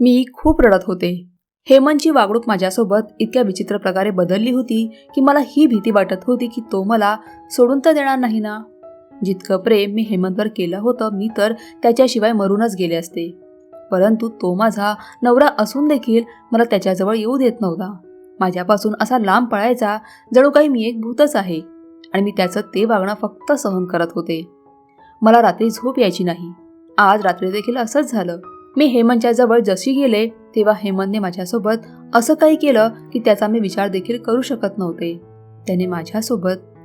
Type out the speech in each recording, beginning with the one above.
मी खूप रडत होते. हेमंतची वागणूक माझ्यासोबत इतक्या विचित्र प्रकारे बदलली होती की मला ही भीती वाटत होती की तो मला सोडून तर देणार नाही ना? जितकं प्रेम मी हेमंतवर केलं होतं मी तर त्याच्याशिवाय मरूनच गेले असते. परंतु तो माझा नवरा असून देखील मला त्याच्याजवळ येऊ देत नव्हता. माझ्यापासून असा लांब पळायचा जणू काही मी एक भूतच आहे आणि मी त्याचं ते वागणं फक्त सहन करत होते. मला रात्री झोप यायची नाही. आज रात्री देखील असंच झालं. मी हेमंतच्या जवळ जशी गेले तेव्हा हेमंतने माझ्यासोबत असं काही केलं की त्याचा मी विचार देखील करू शकत नव्हते. त्याने माझ्यासोबत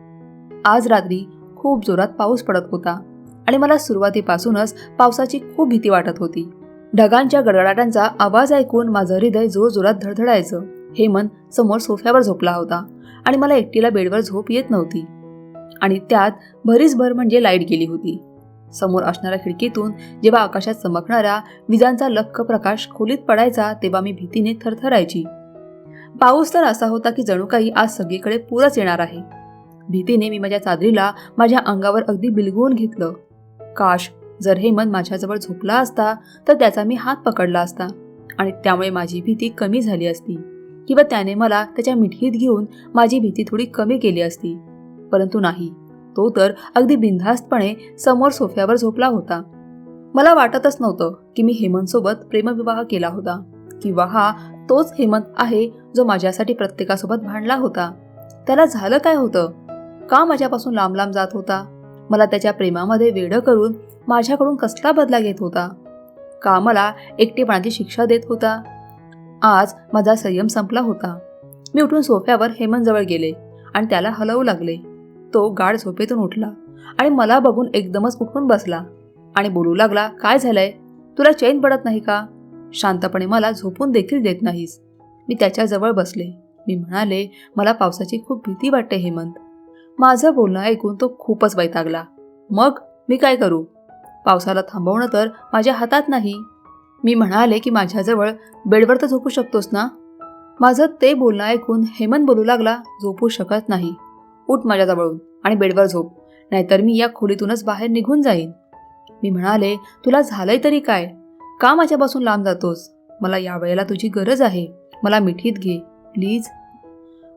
आज रात्री खूप जोरात पाऊस पडत होता आणि मला सुरुवातीपासूनच पावसाची खूप भीती वाटत होती. ढगांच्या गडगडाटांचा आवाज ऐकून माझं हृदय जोरजोरात धडधडायचं. हेमंत समोर सोफ्यावर झोपला होता आणि मला एकटीला बेडवर झोप येत नव्हती. आणि त्यात भरीसभर म्हणजे लाइट गेली होती. समोर असणाऱ्या खिडकीतून जेव्हा आकाशात चमकणारा विजांचा लख्ख प्रकाश खोलीत पडायचा तेव्हा मी भीतीने थरथरायची. पाऊस तर असा होता की जणू काही आज सगळीकडे पूरच येणार आहे. भीतीने मी माझ्या चादरीला माझ्या अंगावर अगदी बिलगवून घेतलं. काश जर हे मन माझ्याजवळ झोपला असता तर त्याचा मी हात पकडला असता आणि त्यामुळे माझी भीती कमी झाली असती किंवा त्याने मला त्याच्या मिठीत घेऊन माझी भीती थोडी कमी केली असती. परंतु नाही. तो तर अगदी बिनधास्तपणे समोर सोफ्यावर झोपला होता. मला वाटतच नव्हतं की मी हेमंतसोबत प्रेमविवाह केला होता किंवा हा तोच हेमंत आहे जो माझ्यासाठी प्रत्येकासोबत भांडला होता. त्याला झालं काय होतं? का माझ्यापासून लांब लांब जात होता? मला त्याच्या प्रेमामध्ये वेडं करून माझ्याकडून कसला बदला घेत होता? का मला एकटेपणाची शिक्षा देत होता? आज माझा संयम संपला होता. मी उठून सोफ्यावर हेमंतजवळ गेले आणि त्याला हलवू लागले. तो गाढ झोपेतून उठला आणि मला बघून एकदमच उठून बसला आणि बोलू लागला काय झालंय? तुला चैन पडत नाही का? शांतपणे मला झोपून देखील देत नाहीस. मी त्याच्याजवळ बसले. मी म्हणाले मला पावसाची खूप भीती वाटते हेमंत. माझं बोलणं ऐकून तो खूपच वैतागला. मग मी काय करू? पावसाला थांबवणं तर माझ्या हातात नाही. मी म्हणाले की माझ्याजवळ बेडवर तर झोपू शकतोस ना? माझं ते बोलणं ऐकून हेमंत बोलू लागला झोपू शकत नाही. उठ माझ्याजवळून आणि बेडवर झोप. नाहीतर मी या खोलीतूनच बाहेर निघून जाईन. मी म्हणाले तुला झालंय तरी काय? का माझ्यापासून लांब जातोस? मला यावेळेला तुझी गरज आहे. मला मिठीत घे प्लीज.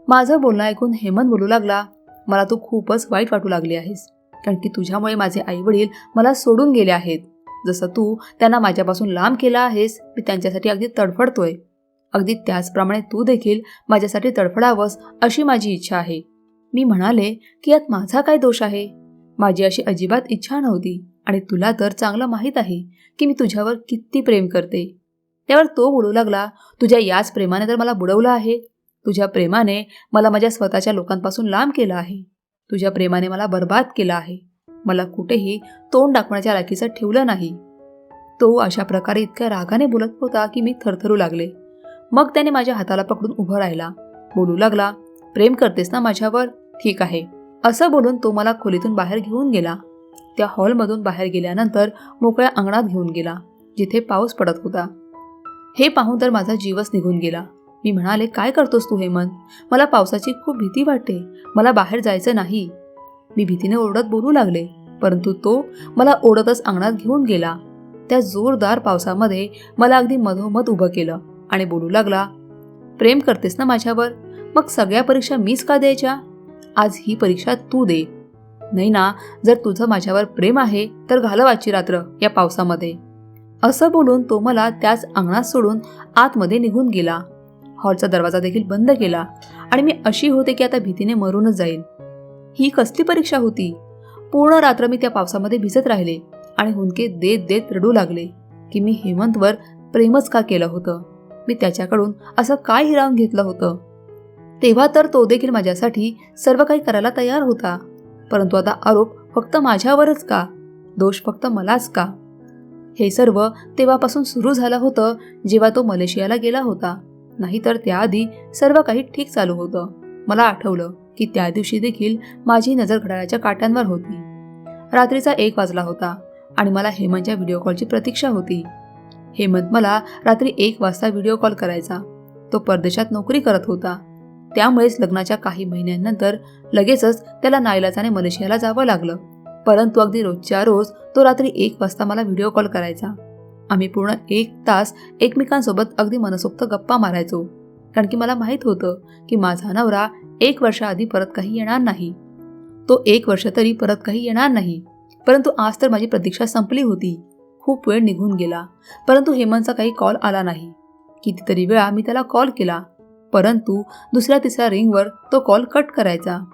माझं बोलणं ऐकून हेमंत बोलू लागला मला तू खूपच वाईट वाटू लागली आहेस. कारण की तुझ्यामुळे माझे आईवडील मला सोडून गेले आहेत. जसं तू त्यांना माझ्यापासून लांब केला आहेस मी त्यांच्यासाठी अगदी तडफडतोय. अगदी त्याचप्रमाणे तू देखील माझ्यासाठी तडफडावंस अशी माझी इच्छा आहे. मी म्हणाले की यात माझा काय दोष आहे? माझी अशी अजिबात इच्छा नव्हती आणि तुला तर चांगलं माहीत आहे की मी तुझ्यावर किती प्रेम करते. त्यावर तो बोलू लागला तुझ्या याच प्रेमाने तर मला बुडवलं आहे. तुझ्या प्रेमाने मला माझ्या स्वतःच्या लोकांपासून लांब केलं आहे. तुझ्या प्रेमाने मला बर्बाद केलं आहे. मला कुठेही तोंड दाखवण्याच्या लायकीचं ठेवलं नाही. तो अशा प्रकारे इतक्या रागाने बोलत होता की मी थरथरू लागले. मग त्याने माझ्या हाताला पकडून उभं राहिला. बोलू लागला प्रेम करतेस ना माझ्यावर? ठीक आहे. असं बोलून तो मला खोलीतून बाहेर घेऊन गेला. त्या हॉलमधून बाहेर गेल्यानंतर मोकळ्या अंगणात घेऊन गेला जिथे पाऊस पडत होता. हे पाहून तर माझा जीवच निघून गेला. मी म्हणाले काय करतोस तू हेमंत? मला पावसाची खूप भीती वाटते. मला बाहेर जायचं नाही. मी भीतीने ओरडत बोलू लागले परंतु तो मला ओढतच अंगणात घेऊन गेला. त्या जोरदार पावसामध्ये मला अगदी मधोमध उभं केलं आणि बोलू लागला प्रेम करतेस ना माझ्यावर? मग सगळ्या परीक्षा मीच का द्यायच्या? आज ही परीक्षा तू दे. नाही ना जर तुझं माझ्यावर प्रेम आहे तर घालव आजची रात्र या पावसामध्ये. असं बोलून तो मला त्याच अंगणात सोडून आतमध्ये निघून गेला. हॉलचा दरवाजा देखील बंद केला आणि मी अशी होते की आता भीतीने मरूनच जाईल ही कसली परीक्षा होती? पूर्ण रात्र मी त्या पावसामध्ये भिजत राहिले आणि हुंदके देत देत रडू लागले की मी हेमंतवर प्रेमच का केलं होतं? मी त्याच्याकडून असं काय हिरावून घेतलं होतं? तेव्हा तर तो देखील माझ्यासाठी सर्व काही करायला तयार होता. परंतु आता आरोप फक्त माझ्यावरच का? दोष फक्त मलाच का? हे सर्व तेव्हापासून सुरू झालं होतं जेव्हा तो मलेशियाला गेला होता. नाहीतर त्याआधी सर्व काही ठीक चालू होतं. मला आठवलं की त्या दिवशी देखील माझी नजर घड्याळाच्या काट्यांवर होती. रात्रीचा एक वाजला होता आणि मला हेमंतच्या व्हिडिओ कॉलची प्रतीक्षा होती. हेमंत मला रात्री एक वाजता व्हिडिओ कॉल करायचा. तो परदेशात नोकरी करत होता. त्यामुळेच लग्नाच्या काही महिन्यांनंतर लगेचच त्याला नाईलाजाने मलेशियाला जावं लागलं. परंतु अगदी रोजच्या रोज तो रात्री एक वाजता मला व्हिडिओ कॉल करायचा. आम्ही पूर्ण एक तास एकमेकांसोबत अगदी मनसोक्त गप्पा मारायचो. कारण की मला माहीत होतं की माझा नवरा एक वर्षाआधी परत काही येणार नाही. तो एक वर्ष तरी परत काही येणार नाही. परंतु आज तर माझी प्रतीक्षा संपली होती. खूप वेळ निघून गेला. परंतु हेमंतचा काही कॉल आला नाही. कितीतरी वेळा मी त्याला कॉल केला. परंतु दुसऱ्या तिसऱ्या रिंगवर तो कॉल कट करायचा.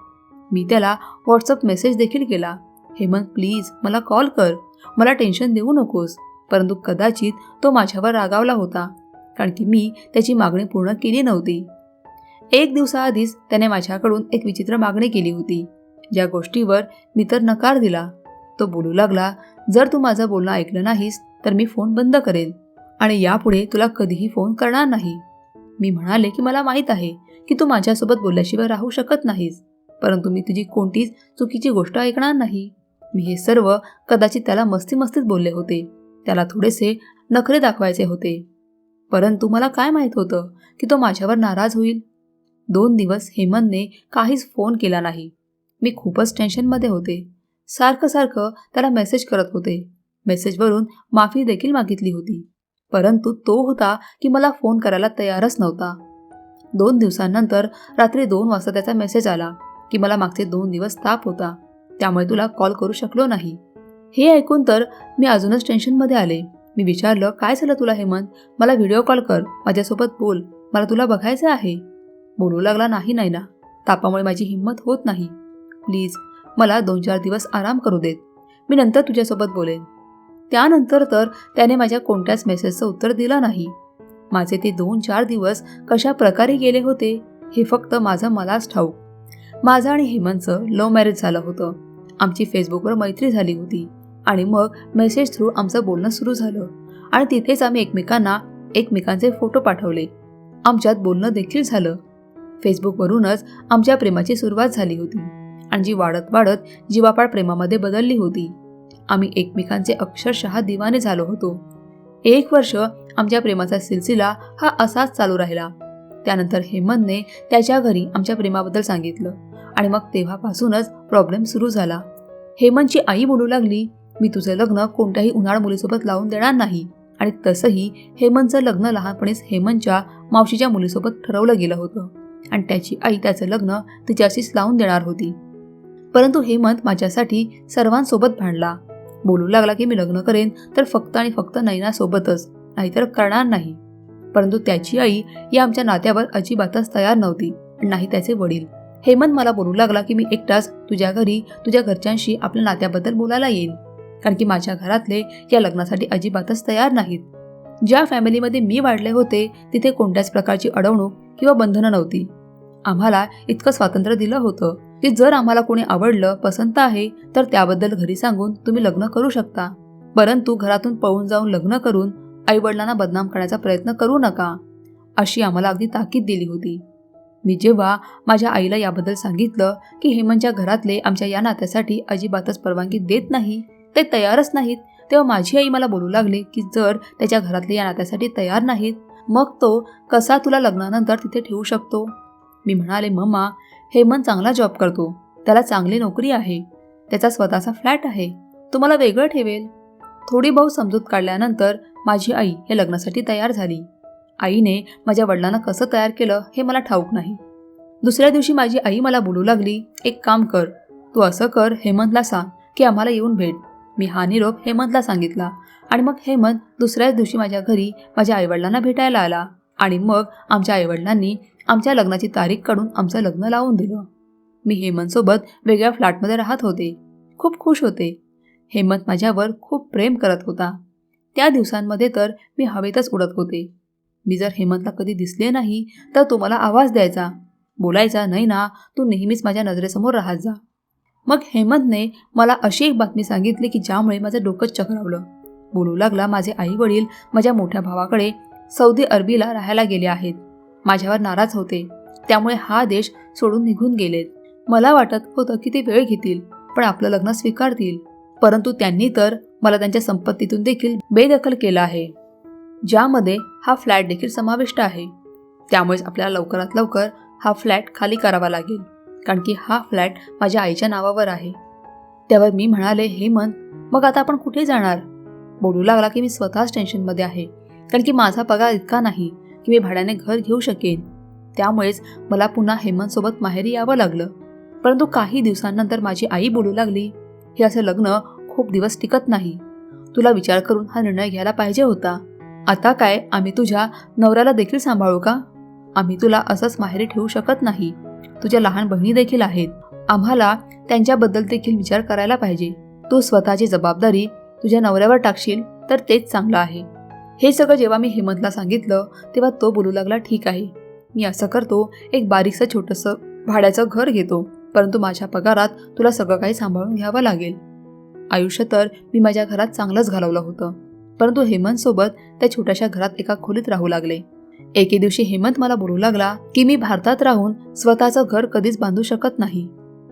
मी त्याला व्हॉट्सअप मेसेज देखील केला. हेमंत प्लीज मला कॉल कर. मला टेन्शन देऊ नकोस. परंतु कदाचित तो माझ्यावर रागावला होता कारण की मी त्याची मागणी पूर्ण केली नव्हती. एक दिवसाआधीच त्याने माझ्याकडून एक विचित्र मागणी केली होती. ज्या गोष्टीवर मी तर नकार दिला. तो बोलू लागला जर तू माझं बोलणं ऐकलं नाहीस तर मी फोन बंद करेल आणि यापुढे तुला कधीही फोन करणार नाही. मी म्हणाले की मला माहीत आहे की तू माझ्यासोबत बोलल्याशिवाय राहू शकत नाहीस परंतु मी तुझी कोणतीच चुकीची गोष्ट ऐकणार नाही. मी हे सर्व कदाचित त्याला मस्ती मस्तीत बोलले होते. त्याला थोडेसे नखरे दाखवायचे होते. परंतु मला काय माहीत होतं की तो माझ्यावर नाराज होईल? दोन दिवस हेमंतने काहीच फोन केला नाही. मी खूपच टेन्शनमध्ये होते. सारखं सारखं त्याला मेसेज करत होते. मेसेजवरून माफी देखील मागितली होती. परंतु तो होता की मला फोन करायला तयारच नव्हता. दोन दिवसांनंतर रात्री दोन वाजता त्याचा मेसेज आला की मला मागचे दोन दिवस ताप होता त्यामुळे तुला कॉल करू शकलो नाही. हे ऐकून तर मी अजूनच टेन्शनमध्ये आले. मी विचारलं काय झालं तुला हेमंत? मला व्हिडिओ कॉल कर माझ्यासोबत बोल मला तुला बघायचं आहे. बोलू लागला नाही नाही ना तापामुळे माझी हिंमत होत नाही. प्लीज मला दोन चार दिवस आराम करू देत. मी नंतर तुझ्यासोबत बोलेन. त्यानंतर तर त्याने माझ्या कोणत्याच मेसेजचं उत्तर दिलं नाही. माझे ते दोन चार दिवस कशा प्रकारे गेले होते हे फक्त माझं मलाच ठाऊक. माझं आणि हेमंतचं लव्ह मॅरेज झालं होतं. आमची फेसबुकवर मैत्री झाली होती आणि मग मेसेज थ्रू आमचं बोलणं सुरू झालं. आणि तिथेच आम्ही एकमेकांना एकमेकांचे फोटो पाठवले. आमच्यात बोलणं देखील झालं. फेसबुकवरूनच आमच्या प्रेमाची सुरुवात झाली होती. आणि जी वाढत वाढत जीवापाड प्रेमामध्ये बदलली होती. आम्ही एकमेकांचे अक्षरशः दिवाने झालो होतो. एक वर्ष आमच्या प्रेमाचा सिलसिला हा असाच चालू राहिला. त्यानंतर हेमंतने त्याच्या घरी आमच्या प्रेमाबद्दल सांगितलं आणि मग तेव्हापासूनच प्रॉब्लेम सुरू झाला. हेमंतची आई बोलू लागली मी तुझं लग्न कोणत्याही उन्हाळ मुलीसोबत लावून देणार नाही. आणि तसंही हेमंतचं लग्न लहानपणीच हेमंतच्या मावशीच्या मुलीसोबत ठरवलं गेलं होतं. आणि त्याची आई त्याचं लग्न तिच्याशीच लावून देणार होती. परंतु हेमंत माझ्यासाठी सर्वांसोबत भांडला. बोलू लागला की मी लग्न करेन तर फक्त आणि फक्त नैनासोबतच नाहीतर करणार नाही. परंतु त्याची आई या आमच्या नात्यावर अजिबातच तयार नव्हती नाही त्याचे वडील. हेमंत मला बोलू लागला की मी एकटाच तुझ्या घरी तुझ्या घरच्यांशी आपल्या नात्याबद्दल बोलायला येईन कारण की माझ्या घरातले या लग्नासाठी अजिबातच तयार नाहीत. ज्या फॅमिलीमध्ये मी वाढले होते तिथे कोणत्याच प्रकारची अडवणूक किंवा बंधनं नव्हती. आम्हाला इतकं स्वातंत्र्य दिलं होतं. की जर आम्हाला कोणी आवडलं पसंत आहे तर त्याबद्दल घरी सांगून तुम्ही लग्न करू शकता. परंतु घरातून पळून जाऊन लग्न करून आईवडिलांना बदनाम करण्याचा प्रयत्न करू नका अशी आम्हाला अगदी ताकीद दिली होती. मी जेव्हा माझ्या आईला याबद्दल सांगितलं की हेमंतच्या घरातले आमच्या या नात्यासाठी अजिबातच परवानगी देत नाही ते तयारच नाहीत तेव्हा माझी आई मला बोलू लागली की जर त्याच्या घरातले या नात्यासाठी तयार नाहीत मग तो कसा तुला लग्नानंतर तिथे ठेवू शकतो? मी म्हणाले मम्मा हेमंत चांगला जॉब करतो. त्याला चांगली नोकरी आहे. त्याचा स्वतःचा फ्लॅट आहे. तो मला वेगळं ठेवेल. थोडी बहुत समजूत काढल्यानंतर माझी आई हे लग्नासाठी तयार झाली. आईने माझ्या वडिलांना कसं तयार केलं हे मला ठाऊक नाही. दुसऱ्या दिवशी माझी आई मला बोलू लागली एक काम कर. तू असं कर हेमंतला सांग की आम्हाला येऊन भेट. मी हा निरोप हेमंतला सांगितला आणि मग हेमंत दुसऱ्याच दिवशी माझ्या घरी माझ्या आईवडिलांना भेटायला आला आणि मग आमच्या आईवडिलांनी आमच्या लग्नाची तारीख काढून आमचं लग्न लावून दिलं. मी हेमंतसोबत वेगळ्या फ्लॅटमध्ये राहत होते. खूप खुश होते. हेमंत माझ्यावर खूप प्रेम करत होता. त्या दिवसांमध्ये तर मी हवेतच उडत होते. मी जर हेमंतला कधी दिसले नाही तर तो मला आवाज द्यायचा. बोलायचा नाही ना तू नेहमीच माझ्या नजरेसमोर राहत जा. मग हेमंतने मला अशी एक बातमी सांगितली की ज्यामुळे माझं डोकंच चक्रावलं. बोलू लागला माझे आई वडील माझ्या मोठ्या भावाकडे सौदी अरबीला राहायला गेले आहेत. माझ्यावर नाराज होते. त्यामुळे हा देश सोडून निघून गेलेत. मला वाटत होतं की ते वेळ घेतील पण आपलं लग्न स्वीकारतील. परंतु त्यांनी तर मला त्यांच्या संपत्तीतून देखील बेदखल केला आहे. ज्यामध्ये हा फ्लॅट देखील समाविष्ट आहे. त्यामुळेच आपल्याला लवकरात लवकर हा फ्लॅट खाली करावा लागेल कारण की हा फ्लॅट माझ्या आईच्या नावावर आहे. त्यावर मी म्हणाले हेमंत मग आता आपण कुठे जाणार? बोलू लागला की मी स्वतःच टेन्शनमध्ये आहे कारण की माझा पगार इतका नाही. की मी भाड्याने घर घेऊ शकेन. त्यामुळेच मला पुन्हा हेमंतसोबत माहेरी यावं लागलं. परंतु काही दिवसांनंतर माझी आई बोलू लागली हे असं लग्न खूप दिवस टिकत नाही. तुला विचार करून हा निर्णय घ्यायला पाहिजे होता. आता काय आम्ही तुझ्या नवऱ्याला देखील सांभाळू का? आम्ही तुला असंच माहेरी ठेवू शकत नाही. तुझ्या लहान बहिणी देखील आहेत. आम्हाला त्यांच्याबद्दल देखील विचार करायला पाहिजे. तू स्वतःची जबाबदारी तुझ्या नवऱ्यावर टाकशील तर तेच चांगलं आहे. हे सगळं जेव्हा मी हेमंतला सांगितलं तेव्हा तो बोलू लागला ठीक आहे. मी असं करतो एक बारीकसं छोटंसं भाड्याचं घर घेतो परंतु माझ्या पगारात तुला सगळं काही सांभाळून घ्यावं लागेल. आयुष्य तर मी माझ्या घरात चांगलंच घालवलं होतं परंतु हेमंतसोबत त्या छोट्याशा घरात एका खोलीत राहू लागले. एके दिवशी हेमंत मला बोलू लागला की मी भारतात राहून स्वतःचं घर कधीच बांधू शकत नाही.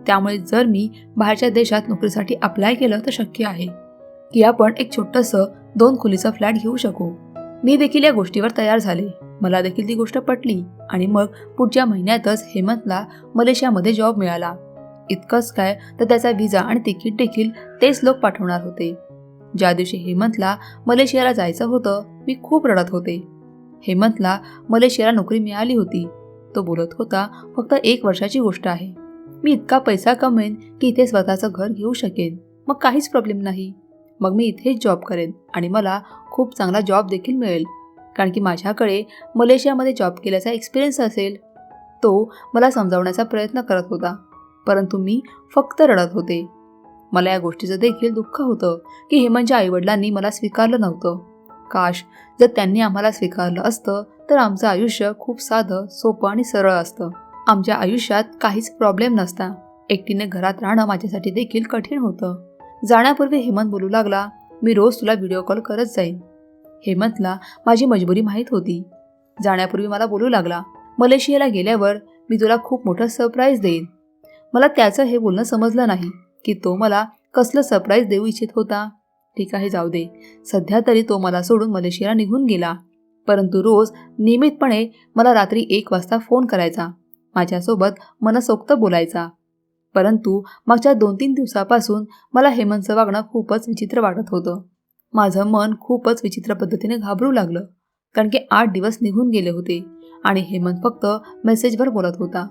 त्यामुळे जर मी बाहेरच्या देशात नोकरीसाठी अप्लाय केलं तर शक्य आहे. की आपण एक छोटंसं दोन खोलीचं फ्लॅट घेऊ शकू. मी देखील या गोष्टीवर तयार झाले. मला देखील ती गोष्ट पटली आणि मग पुढच्या महिन्यातच हेमंतला मलेशियामध्ये जॉब मिळाला. इतकंच काय तर त्याचा व्हिसा आणि तिकीट देखील तेच लोक पाठवणार होते. ज्या दिवशी हेमंतला मलेशियाला जायचं होतं मी खूप रडत होते. हेमंतला मलेशियाला नोकरी मिळाली होती. तो बोलत होता फक्त एक वर्षाची गोष्ट आहे. मी इतका पैसा कमवेन की इथे स्वतःचं घर घेऊ शकेन. मग काहीच प्रॉब्लेम नाही. मग मी इथेच जॉब करेन आणि मला खूप चांगला जॉब देखील मिळेल. कारण की माझ्याकडे मलेशियामध्ये जॉब केल्याचा एक्सपिरियन्स असेल तो मला समजावण्याचा प्रयत्न करत होता. परंतु मी फक्त रडत होते. मला या गोष्टीचं देखील दुःख होतं की हेमंतच्या आईवडिलांनी मला स्वीकारलं नव्हतं. काश जर त्यांनी आम्हाला स्वीकारलं असतं तर आमचं आयुष्य खूप साधं सोपं आणि सरळ असतं. आमच्या आयुष्यात काहीच प्रॉब्लेम नसता. एकटीने घरात राहणं माझ्यासाठी देखील कठीण होतं. जाण्यापूर्वी हेमंत बोलू लागला मी रोज तुला व्हिडिओ कॉल करत जाईन. हेमंतला माझी मजबुरी माहीत होती. जाण्यापूर्वी मला बोलू लागला मलेशियाला गेल्यावर मी तुला खूप मोठं सरप्राईज देईन. मला त्याचं हे बोलणं समजलं नाही की तो मला कसलं सरप्राईज देऊ इच्छित होता. ठीक आहे जाऊ दे. सध्या तरी तो मला सोडून मलेशियाला निघून गेला. परंतु रोज नियमितपणे मला रात्री एक वाजता फोन करायचा. माझ्यासोबत मनसोक्त बोलायचा. परंतु मागच्या दोन तीन दिवसापासून मला हेमंतचं वागणं खूपच विचित्र वाटत होतं. माझं मन खूपच विचित्र पद्धतीने घाबरू लागलं कारण की आठ दिवस निघून गेले होते आणि हेमंत फक्त मेसेजवर बोलत होता.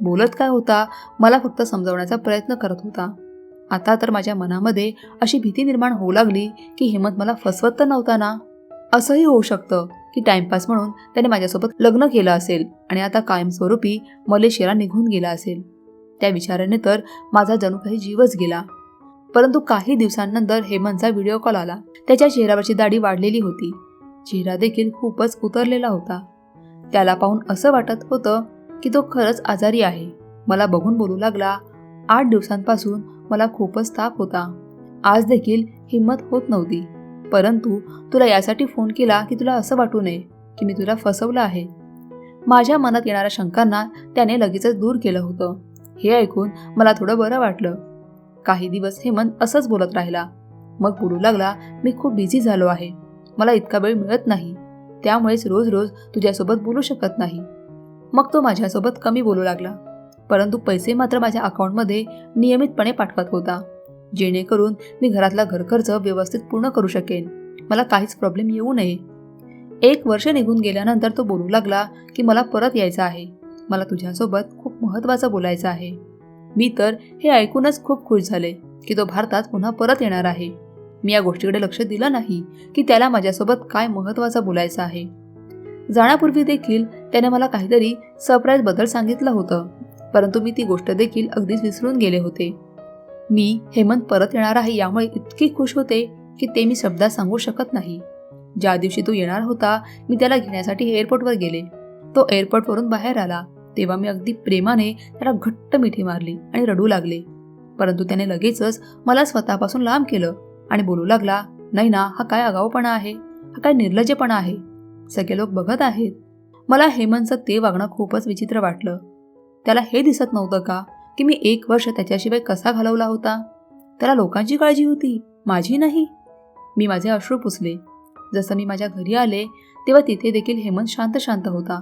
बोलत काय होता? मला फक्त समजवण्याचा प्रयत्न करत होता. आता तर माझ्या मनामध्ये अशी भीती निर्माण होऊ लागली की हेमंत मला फसवत तर नव्हता ना? असंही होऊ शकतं की टाइमपास म्हणून त्याने माझ्यासोबत लग्न केलं असेल आणि आता कायमस्वरूपी मलेशियाला निघून गेला असेल. त्या विचाराने तर माझा जणू काही जीवच गेला. परंतु काही दिवसांनंतर हेमंतचा व्हिडिओ कॉल आला. त्याच्या चेहऱ्यावरची दाढी वाढलेली होती. चेहरा देखील खूपच उतरलेला होता. त्याला पाहून असं वाटत होतं की तो खरंच आजारी आहे. मला बघून बोलू लागला. आठ दिवसांपासून मला खूपच ताप होता. आज देखील हिंमत होत नव्हती. परंतु तुला यासाठी फोन केला की तुला असं वाटू नये की मी तुला फसवलं आहे. माझ्या मनात येणाऱ्या शंकांना त्याने लगेचच दूर केलं होतं. हे ऐकून मला थोडं बरं वाटलं. काही दिवस हेमंत असंच बोलत राहिला. मग बोलू लागला मी खूप बिझी झालो आहे. मला इतका वेळ मिळत नाही. त्यामुळेच रोज रोज तुझ्यासोबत बोलू शकत नाही. मग तो माझ्यासोबत कमी बोलू लागला. परंतु पैसे मात्र माझ्या अकाउंटमध्ये नियमितपणे पाठवत होता. जेणेकरून मी घरातला घरखर्च व्यवस्थित पूर्ण करू शकेन. मला काहीच प्रॉब्लेम येऊ नये. एक वर्ष निघून गेल्यानंतर तो बोलू लागला की मला परत यायचं आहे. मला तुझ्यासोबत खूप महत्त्वाचं बोलायचं आहे. मी तर हे ऐकूनच खूप खुश झाले की तो भारतात पुन्हा परत येणार आहे. मी या गोष्टीकडे लक्ष दिलं नाही की त्याला माझ्यासोबत काय महत्त्वाचं बोलायचं आहे. जाण्यापूर्वी देखील त्याने मला काहीतरी सरप्राईजबद्दल सांगितलं होतं परंतु मी ती गोष्ट देखील अगदीच विसरून गेले होते. मी हेमंत परत येणार आहे यामुळे इतकी खुश होते की ते मी शब्दात सांगू शकत नाही. ज्या दिवशी तो येणार होता मी त्याला घेण्यासाठी एअरपोर्टवर गेले. तो एअरपोर्टवरून बाहेर आला. तेव्हा मी अगदी प्रेमाने त्याला घट्ट मिठी मारली आणि रडू लागले. परंतु त्याने लगेचच मला स्वतःपासून लांब केलं आणि बोलू लागला नाही ना हा काय आगाऊपणा आहे? हा काय निर्लज्जपणा आहे? सगळे लोक बघत आहेत. मला हेमंतचं ते वागणं खूपच विचित्र वाटलं. त्याला हे दिसत नव्हतं का की मी एक वर्ष त्याच्याशिवाय कसा घालवला होता? त्याला लोकांची काळजी होती माझी नाही. मी माझे अश्रू पुसले. जसं मी माझ्या घरी आले तेव्हा तिथे देखील हेमंत शांत शांत होता.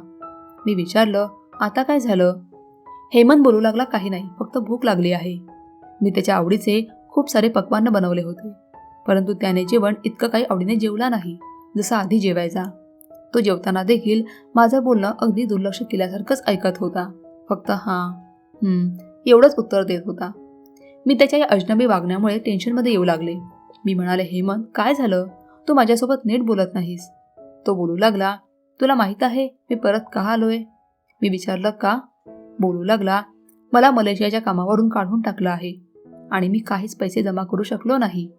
मी विचारलं आता काय झालं? हेमंत बोलू लागला काही नाही फक्त भूक लागली आहे. मी त्याच्या आवडीचे खूप सारे पक्वान्न बनवले होते परंतु त्याने जेवण इतकं काही आवडीने जेवला नाही जसं आधी जेवायचा. तो जेवताना देखील माझं बोलणं अगदी दुर्लक्ष केल्यासारखंच ऐकत होता. फक्त हां एवढंच उत्तर देत होता. मी त्याच्या या अजनबी वागण्यामुळे टेन्शनमध्ये येऊ लागले. मी म्हणाले हेमंत काय झालं? तू माझ्यासोबत नीट बोलत नाहीस. तो बोलू लागला तुला माहीत आहे मी परत का आलोय? मी विचारलं का? बोलू लागला मला मलेशियाच्या कामावरून काढून टाकलं आहे आणि मी काहीच पैसे जमा करू शकलो नाही.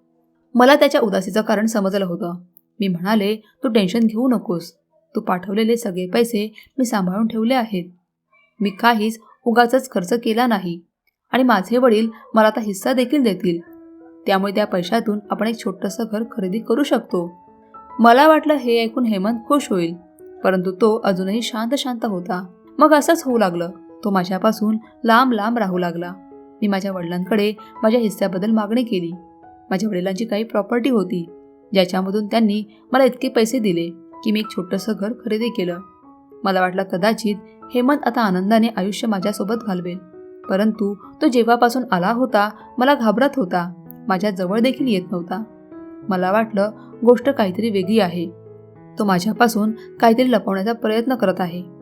मला त्याच्या उदासीचं कारण समजलं होतं. मी म्हणाले तू टेन्शन घेऊ नकोस. तू पाठवलेले सगळे पैसे मी सांभाळून ठेवले आहेत. मी काहीच उगाचच खर्च केला नाही आणि माझे वडील मला आता हिस्सा देखील देतील. त्यामुळे त्या पैशातून आपण एक छोटंसं घर खरेदी करू शकतो. मला वाटलं हे ऐकून हेमंत खुश होईल परंतु तो अजूनही शांत शांत होता. मग असंच होऊ लागलं. तो माझ्यापासून लांब लांब राहू लागला. मी माझ्या वडिलांकडे माझ्या हिस्स्याबद्दल मागणी केली. माझ्या वडिलांची काही प्रॉपर्टी होती ज्याच्यामधून त्यांनी मला इतके पैसे दिले की मी एक छोटंसं घर खरेदी केलं. मला वाटलं कदाचित हेमंत आता आनंदाने आयुष्य माझ्यासोबत घालवेल. परंतु तो जेव्हापासून आला होता मला घाबरत होता. माझ्या जवळ देखील येत नव्हता. मला वाटलं गोष्ट काहीतरी वेगळी आहे. तो माझ्यापासून काहीतरी लपवण्याचा प्रयत्न करत आहे.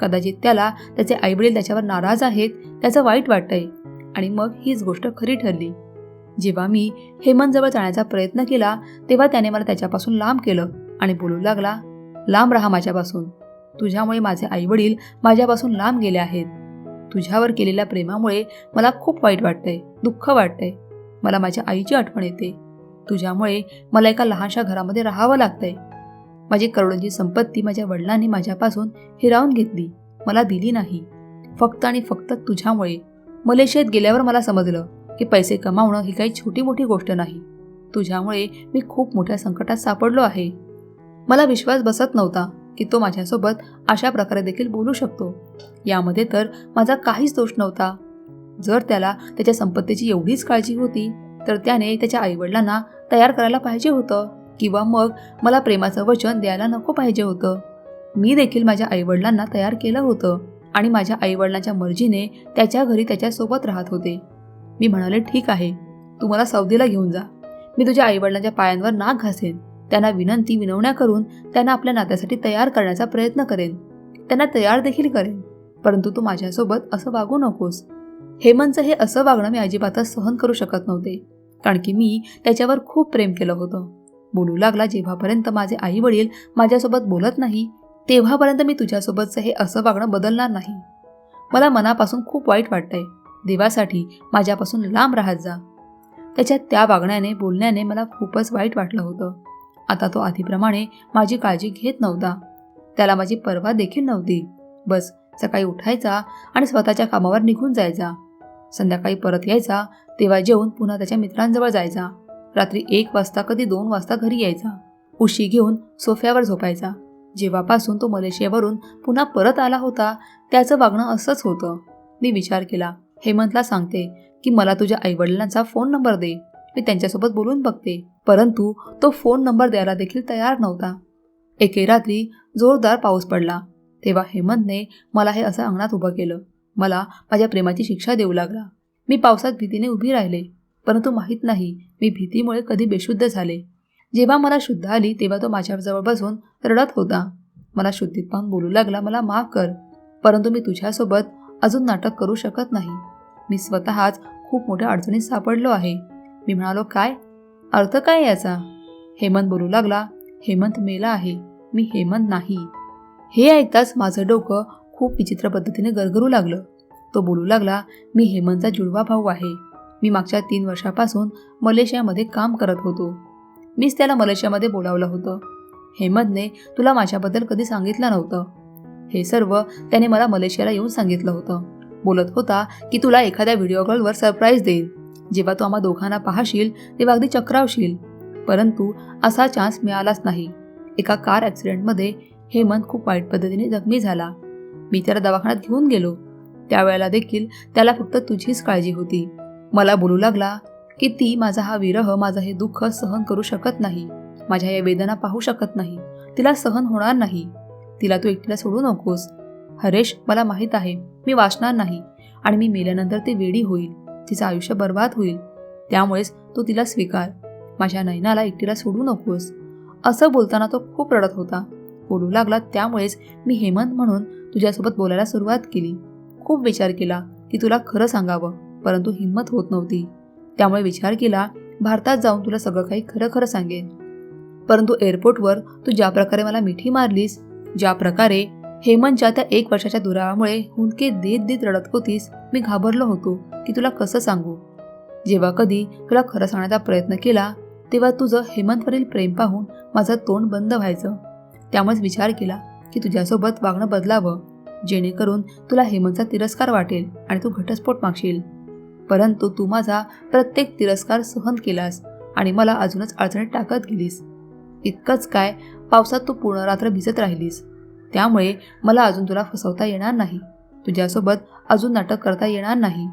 कदाचित त्याला त्याचे आईवडील त्याच्यावर नाराज आहेत त्याचं वाईट वाटतंय. आणि मग हीच गोष्ट खरी ठरली. जेव्हा मी हेमंतजवळ जाण्याचा प्रयत्न केला तेव्हा त्याने मला त्याच्यापासून लांब केलं आणि बोलू लागला लांब राहा माझ्यापासून. तुझ्यामुळे माझे आईवडील माझ्यापासून लांब गेले आहेत. तुझ्यावर केलेल्या प्रेमामुळे मला खूप वाईट वाटतंय दुःख वाटतंय. मला माझ्या आईची आठवण येते. तुझ्यामुळे मला एका लहानशा घरामध्ये राहावं लागतंय. माझी करोडोंची संपत्ती माझ्या वडिलांनी माझ्यापासून हिरावून घेतली. मला दिली नाही. फक्त आणि फक्त तुझ्यामुळे. मलेशियात गेल्यावर मला समजलं की पैसे कमावणं ही काही छोटी मोठी गोष्ट नाही. तुझ्यामुळे मी खूप मोठ्या संकटात सापडलो आहे. मला विश्वास बसत नव्हता की तो माझ्यासोबत अशा प्रकारे देखील बोलू शकतो. यामध्ये तर माझा काहीच दोष नव्हता. जर त्याला त्याच्या संपत्तीची एवढीच काळजी होती तर त्याने त्याच्या आईवडिलांना तयार करायला पाहिजे होतं. किंवा मग मला प्रेमाचं वचन द्यायला नको पाहिजे होतं. मी देखील माझ्या आईवडिलांना तयार केलं होतं आणि माझ्या आईवडिलांच्या मर्जीने त्याच्या घरी त्याच्यासोबत राहत होते. मी म्हणाले ठीक आहे तू मला सौदीला घेऊन जा. मी तुझ्या आईवडिलांच्या पायांवर नाक घासेन. त्यांना विनंती विनवण्या करून त्यांना आपल्या नात्यासाठी तयार करण्याचा प्रयत्न करेन. त्यांना तयार देखील करेन. परंतु तू माझ्यासोबत असं वागू नकोस. हेमंतचं हे असं वागणं मी अजिबातच सहन करू शकत नव्हते कारण की मी त्याच्यावर खूप प्रेम केलं होतं. बोलू लागला जेव्हापर्यंत माझे आई वडील माझ्यासोबत बोलत नाही तेव्हापर्यंत मी तुझ्यासोबतचं हे असं वागणं बदलणार नाही. मला मनापासून खूप वाईट वाटतंय. देवासाठी माझ्यापासून लांब राहत जा. त्याच्या त्या वागण्याने बोलण्याने मला खूपच वाईट वाटलं होतं. आता तो आधीप्रमाणे माझी काळजी घेत नव्हता. त्याला माझी पर्वा देखील नव्हती. बस सकाळी उठायचा आणि स्वतःच्या कामावर निघून जायचा. संध्याकाळी परत यायचा तेव्हा जेवून पुन्हा त्याच्या मित्रांजवळ जायचा. रात्री एक वाजता कधी दोन वाजता घरी यायचा? उशी घेऊन सोफ्यावर झोपायचा. जेव्हापासून तो मलेशियावरून पुन्हा परत आला होता त्याचं वागणं असंच होतं. मी विचार केला हेमंतला सांगते की मला तुझ्या आईवडिलांचा फोन नंबर दे. मी त्यांच्यासोबत बोलून बघते परंतु तो फोन नंबर द्यायला देखील तयार नव्हता. एके रात्री जोरदार पाऊस पडला. तेव्हा हेमंतने मला हे असं अंगणात उभं केलं. मला माझ्या प्रेमाची शिक्षा देऊ लागला. मी पावसात भीतीने उभी राहिले. परंतु माहीत नाही मी भीतीमुळे कधी बेशुद्ध झाले. जेव्हा मला शुद्ध आली तेव्हा तो माझ्याजवळ बसून रडत होता. मला शुद्धीत पाहून बोलू लागला मला माफ कर परंतु मी तुझ्यासोबत अजून नाटक करू शकत नाही. मी स्वतःच खूप मोठ्या अडचणीत सापडलो आहे. मी म्हणालो काय? अर्थ काय याचा? हेमंत बोलू लागला हेमंत मेला आहे मी हेमंत नाही. हे ऐकताच माझं डोकं खूप विचित्र पद्धतीने गरगरू लागलं. तो बोलू लागला मी हेमंतचा जुळवा भाऊ आहे. मी मागच्या तीन वर्षापासून मलेशियामध्ये काम करत होतो. मीच त्याला मलेशियामध्ये बोलावलं होतं. हेमदने तुला माझ्याबद्दल कधी सांगितलं नव्हतं. हे सर्व त्याने मला मलेशियाला येऊन सांगितलं होतं. बोलत होता की तुला एखाद्या व्हिडिओ कॉलवर सरप्राईज देईन जेव्हा तू आम्हा दोघांना पाहशील तेव्हा अगदी चक्रावशील. परंतु असा चान्स मिळालाच नाही. एका कार ॲक्सिडेंटमध्ये हेमंत खूप वाईट पद्धतीने जखमी झाला. मी त्याला दवाखान्यात घेऊन गेलो. त्यावेळेला देखील त्याला फक्त तुझीच काळजी होती. मला बोलू लागला की ती माझा हा विरह माझं हे दुःख सहन करू शकत नाही. माझ्या या वेदना पाहू शकत नाही. तिला सहन होणार नाही. तिला तू एकटीला सोडू नकोस. हरेश मला माहीत आहे मी वाचणार नाही आणि मी मेल्यानंतर ती वेडी होईल. तिचं आयुष्य बर्बाद होईल. त्यामुळेच तू तिला स्वीकार. माझ्या नयनाला एकटीला सोडू नकोस. असं बोलताना तो खूप रडत होता. बोलू लागला त्यामुळेच मी हेमंत म्हणून तुझ्यासोबत बोलायला सुरुवात केली. खूप विचार केला की तुला खरं सांगावं. परंतु हिंमत होत नव्हती. त्यामुळे विचार केला भारतात जाऊन तुला सगळं काही खरं खरं सांगेन. परंतु एअरपोर्टवर तू ज्या प्रकारे मला मिठी मारलीस ज्या प्रकारे हेमंतच्या त्या एक वर्षाच्या दुरावामुळे हुंदके देत देत रडत होतीस मी घाबरलो होतो की तुला कसं सांगू. जेव्हा कधी तुला खरं सांगण्याचा प्रयत्न केला तेव्हा तुझं हेमंतवरील प्रेम पाहून माझं तोंड बंद व्हायचं. त्यामुळेच विचार केला की तुझ्यासोबत वागणं बदलावं जेणेकरून तुला हेमंतचा तिरस्कार वाटेल आणि तू घटस्फोट मागशील. परंतु तू माझा प्रत्येक तिरस्कार सहन केलास आणि मला अजूनच अडचणीत टाकत गेलीस. इतकंच काय पावसात तू पूर्ण रात्र भिजत राहिलीस. त्यामुळे मला अजून तुला फसवता येणार नाही. तुझ्यासोबत अजून नाटक करता येणार नाही.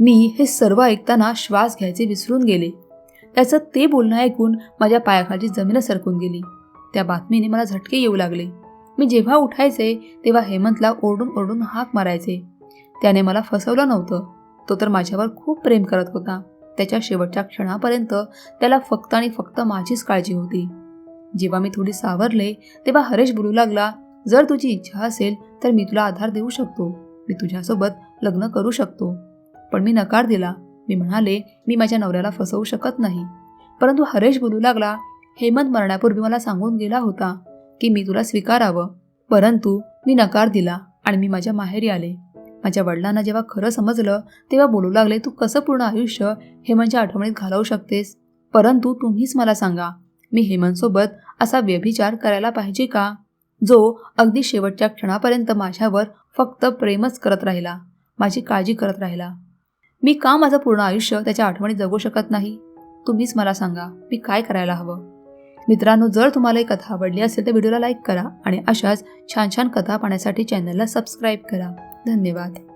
मी हे सर्व ऐकताना श्वास घ्यायचे विसरून गेले. त्याचं ते बोलणं ऐकून माझ्या पायाखालची जमीन सरकून गेली. त्या बातमीने मला झटके येऊ लागले. मी जेव्हा उठायचे तेव्हा हेमंतला ओरडून ओरडून हाक मारायचे. त्याने मला फसवलं नव्हतं. तो तर माझ्यावर खूप प्रेम करत होता. त्याच्या शेवटच्या क्षणापर्यंत त्याला फक्त आणि फक्त माझीच काळजी होती. जेव्हा मी थोडी सावरले तेव्हा हरेश बोलू लागला जर तुझी इच्छा असेल तर मी तुला आधार देऊ शकतो. मी तुझ्यासोबत लग्न करू शकतो. पण मी नकार दिला. मी म्हणाले मी माझ्या नवऱ्याला फसवू शकत नाही. परंतु हरेश बोलू लागला हेमंत मरण्यापूर्वी मला सांगून गेला होता की मी तुला स्वीकारावं. परंतु मी नकार दिला आणि मी माझ्या माहेरी आले. माझ्या वडिलांना जेव्हा खरं समजलं तेव्हा बोलू लागले तू कसं पूर्ण आयुष्य हेमंतच्या आठवणीत घालवू शकतेस? परंतु तुम्हीच मला सांगा मी हेमंतसोबत असा व्यभिचार करायला पाहिजे का? जो अगदी शेवटच्या क्षणापर्यंत माझ्यावर फक्त प्रेमच करत राहिला माझी काळजी करत राहिला. मी का माझं पूर्ण आयुष्य त्याच्या आठवणीत जगू शकत नाही? तुम्हीच मला सांगा मी काय करायला हवं? मित्रांनो जर तुम्हाला ही कथा आवडली असेल तर व्हिडिओला लाईक करा आणि अशाच छान छान कथा पाहण्यासाठी चॅनलला सबस्क्राईब करा. धन्यवाद.